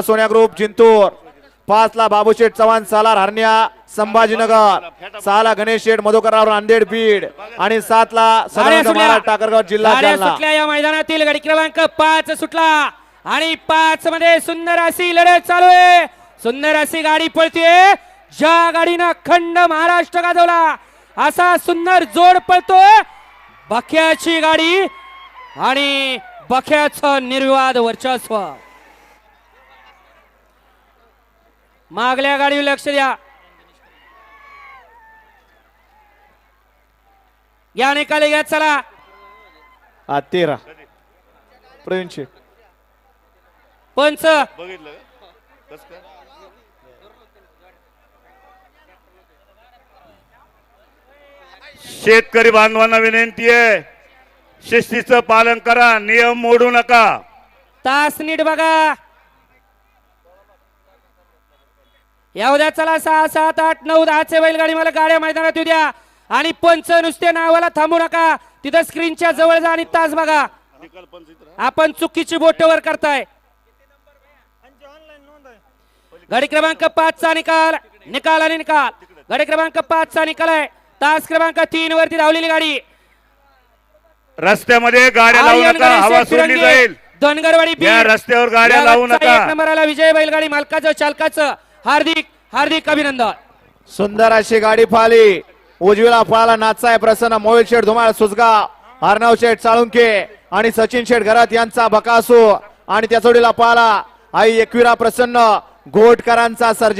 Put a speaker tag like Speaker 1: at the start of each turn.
Speaker 1: सोन्या ग्रुप जिंतूर. पाच ला बाबूशेठ चव्हाण सालार हरण्या संभाजीनगर. सहा ला गणेश शेठ मधुकरराव नांदेड बीड. आणि सात ला टाकरगाव जिल्हा
Speaker 2: या मैदानातील गाडी क्रमांक पाच सुटला. आणि पाच मध्ये सुंदर अशी लढत चालू आहे. सुंदर अशी गाडी पळते ज्या गाडीनं अखंड महाराष्ट्र गाजवला असा सुंदर जोड पळतोय. बख्याची गाडी आणि बख्याचं निर्विवाद वर्चस्व. मागल्या गाडीवर लक्ष द्या. या निकाली घ्या चला.
Speaker 1: हा तेरा. प्रवीण शेठ
Speaker 2: पंच.
Speaker 3: बघितलं का? कसं काय? शेतकरी बांधवांना विनंती आहे शिस्तीचं पालन करा नियम मोडू नका.
Speaker 2: तास नीट बघा. या उद्या चला सहा सात आठ नऊ दहाचे बैलगाडी मला गाड्या मैदानात येऊ द्या. आणि पंच नुसते नावाला थांबू नका. तिथं स्क्रीनच्या जवळ जा आणि तास बघा. आपण चुकीची बोट वर करताय. गाडी क्रमांक पाच चा निकाल. निकाल आणि निकाल. गाडी क्रमांक पाच चा निकाल आहे. तास क्रमांक तीन वरती धावलेली गाडी.
Speaker 3: रस्त्यामध्ये गाड्या लावू नका. हवा सोडली जाईल.
Speaker 2: धनगरवाडी
Speaker 3: रस्त्यावर गाड्या लावू नका.
Speaker 2: एक नंबराला विजय बैलगाडी मालकाचं चालकाचं. हार्दिक हार्दिक अभिनंदन.
Speaker 1: सुंदर अशी गाडी पाहिली. उजवीला फळाला नाचाय प्रसन्न. मोहिल शेठ धुमाळ सुजगा अर्णव शेठ साळुंके आणि सचिन शेठ घरात यांचा बकासू आणि त्या जोडीला पाला आई एकविरा प्रसन्न. घोटकरांचा सर्ज